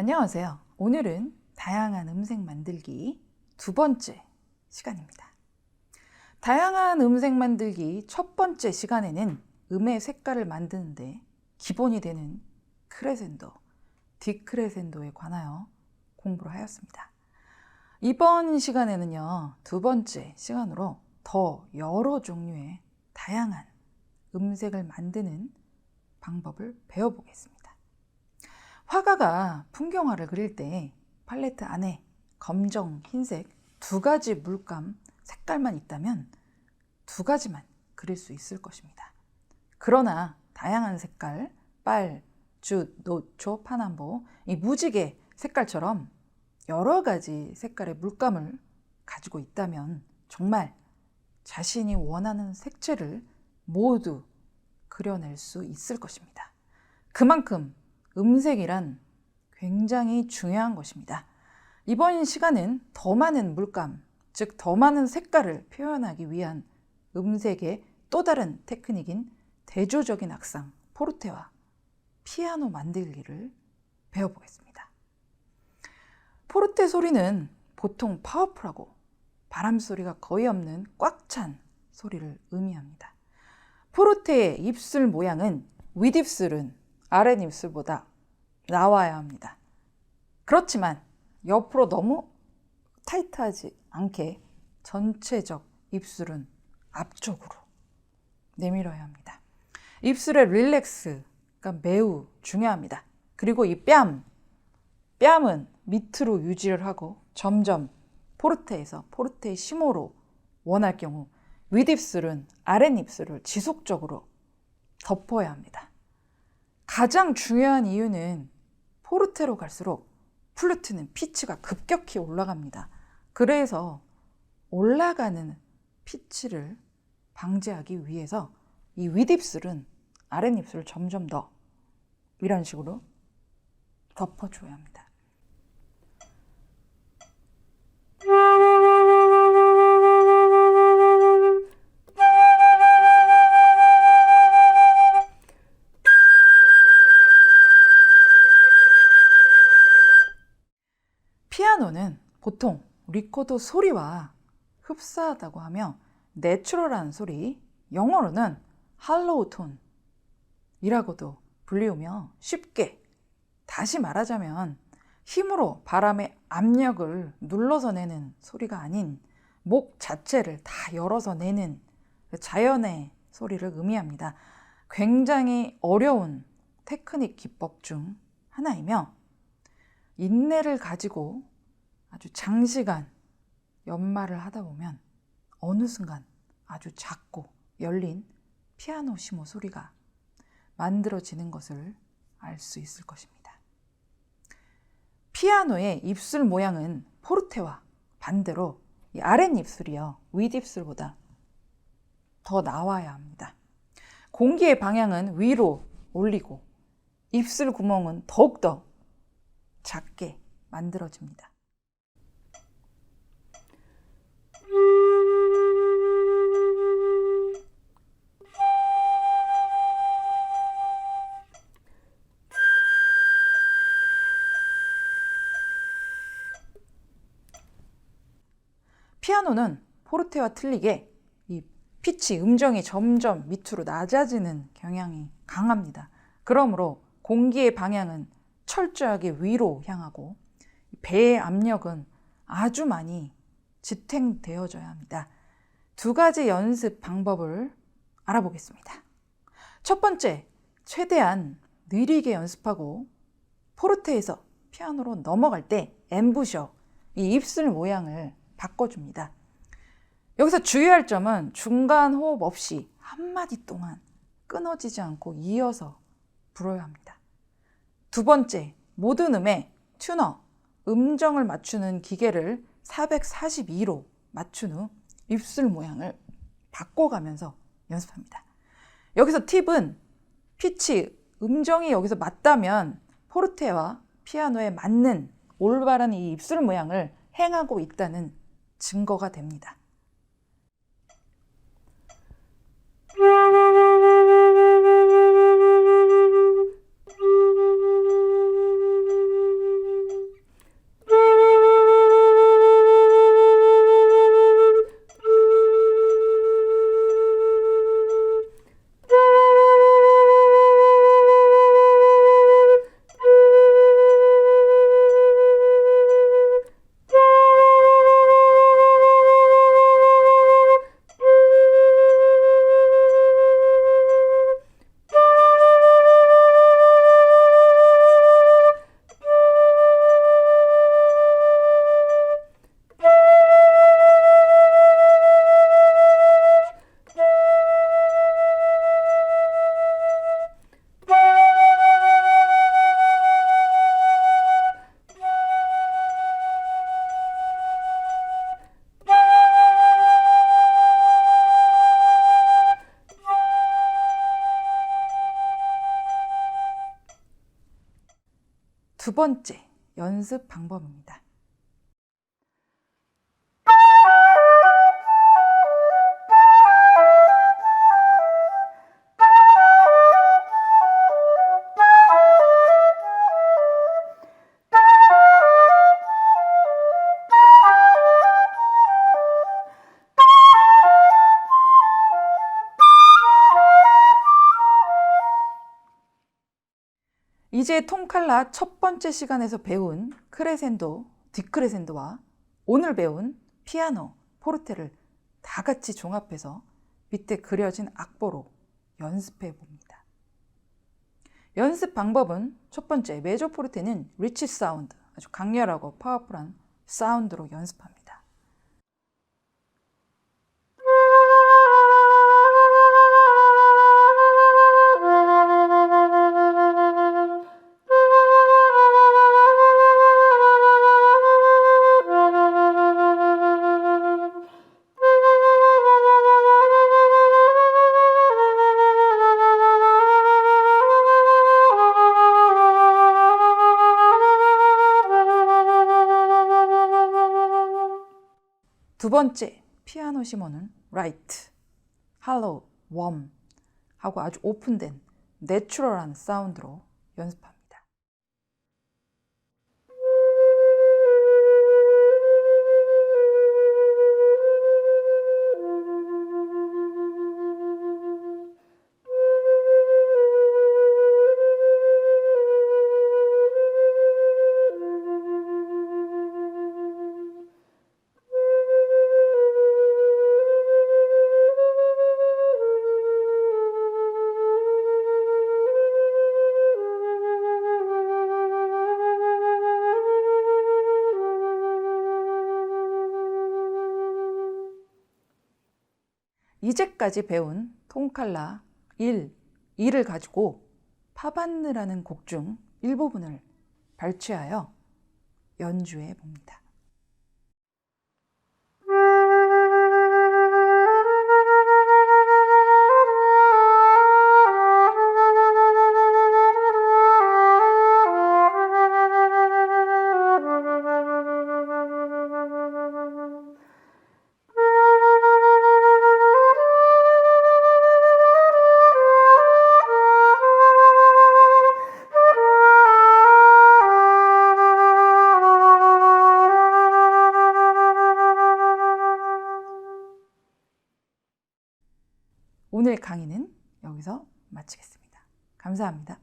안녕하세요. 오늘은 다양한 음색 만들기 두 번째 시간입니다. 다양한 음색 만들기 첫 번째 시간에는 음의 색깔을 만드는데 기본이 되는 크레센도, 디크레센도에 관하여 공부를 하였습니다. 이번 시간에는요, 두 번째 시간으로 더 여러 종류의 다양한 음색을 만드는 방법을 배워보겠습니다. 화가가 풍경화를 그릴 때 팔레트 안에 검정, 흰색 두 가지 물감 색깔만 있다면 두 가지만 그릴 수 있을 것입니다. 그러나 다양한 색깔, 빨, 주, 노초, 파남보, 이 무지개 색깔처럼 여러 가지 색깔의 물감을 가지고 있다면 정말 자신이 원하는 색채를 모두 그려낼 수 있을 것입니다. 그만큼 음색이란 굉장히 중요한 것입니다. 이번 시간은 더 많은 물감, 즉 더 많은 색깔을 표현하기 위한 음색의 또 다른 테크닉인 대조적인 악상, 포르테와 피아노 만들기를 배워보겠습니다. 포르테 소리는 보통 파워풀하고 바람 소리가 거의 없는 꽉 찬 소리를 의미합니다. 포르테의 입술 모양은 윗입술은 아랫입술보다 나와야 합니다. 그렇지만 옆으로 너무 타이트하지 않게 전체적 입술은 앞쪽으로 내밀어야 합니다. 입술의 릴렉스가 매우 중요합니다. 그리고 이 뺨, 뺨은 밑으로 유지를 하고 점점 포르테에서 포르테의 심호로 원할 경우 윗입술은 아랫입술을 지속적으로 덮어야 합니다. 가장 중요한 이유는 포르테로 갈수록 플루트는 피치가 급격히 올라갑니다. 그래서 올라가는 피치를 방지하기 위해서 이 윗입술은 아랫입술을 점점 더 이런 식으로 덮어줘야 합니다. 피아노는 보통 리코더 소리와 흡사하다고 하며 내추럴한 소리, 영어로는 할로우 톤이라고도 불리우며 쉽게 다시 말하자면 힘으로 바람의 압력을 눌러서 내는 소리가 아닌 목 자체를 다 열어서 내는 자연의 소리를 의미합니다. 굉장히 어려운 테크닉 기법 중 하나이며 인내를 가지고 아주 장시간 연말을 하다 보면 어느 순간 아주 작고 열린 피아노 시모 소리가 만들어지는 것을 알 수 있을 것입니다. 피아노의 입술 모양은 포르테와 반대로 아랫입술이요. 윗입술보다 더 나와야 합니다. 공기의 방향은 위로 올리고 입술 구멍은 더욱더 작게 만들어집니다. 피아노는 포르테와 틀리게 이 피치 음정이 점점 밑으로 낮아지는 경향이 강합니다. 그러므로 공기의 방향은 철저하게 위로 향하고 배의 압력은 아주 많이 지탱되어져야 합니다. 두 가지 연습 방법을 알아보겠습니다. 첫 번째, 최대한 느리게 연습하고 포르테에서 피아노로 넘어갈 때 엠부셔, 이 입술 모양을 바꿔줍니다. 여기서 주의할 점은 중간 호흡 없이 한마디 동안 끊어지지 않고 이어서 불어야 합니다. 두 번째, 모든 음에 튜너, 음정을 맞추는 기계를 442로 맞춘 후 입술 모양을 바꿔가면서 연습합니다. 여기서 팁은 피치, 음정이 여기서 맞다면 포르테와 피아노에 맞는 올바른 이 입술 모양을 행하고 있다는 증거가 됩니다. 두 번째 연습 방법입니다. 이제 톰 칼라 첫 번째 시간에서 배운 크레센도, 뒷크레센도와 오늘 배운 피아노, 포르테를 다 같이 종합해서 밑에 그려진 악보로 연습해 봅니다. 연습 방법은 첫 번째, 메조 포르테는 리치 사운드, 아주 강렬하고 파워풀한 사운드로 연습합니다. 두 번째 피아노 시모는 라이트, 할로우, 웜 하고 아주 오픈된 내추럴한 사운드로 연습합니다. 이제까지 배운 톰칼라 1, 2를 가지고 파반느라는 곡 중 일부분을 발췌하여 연주해 봅니다. 마치겠습니다. 감사합니다.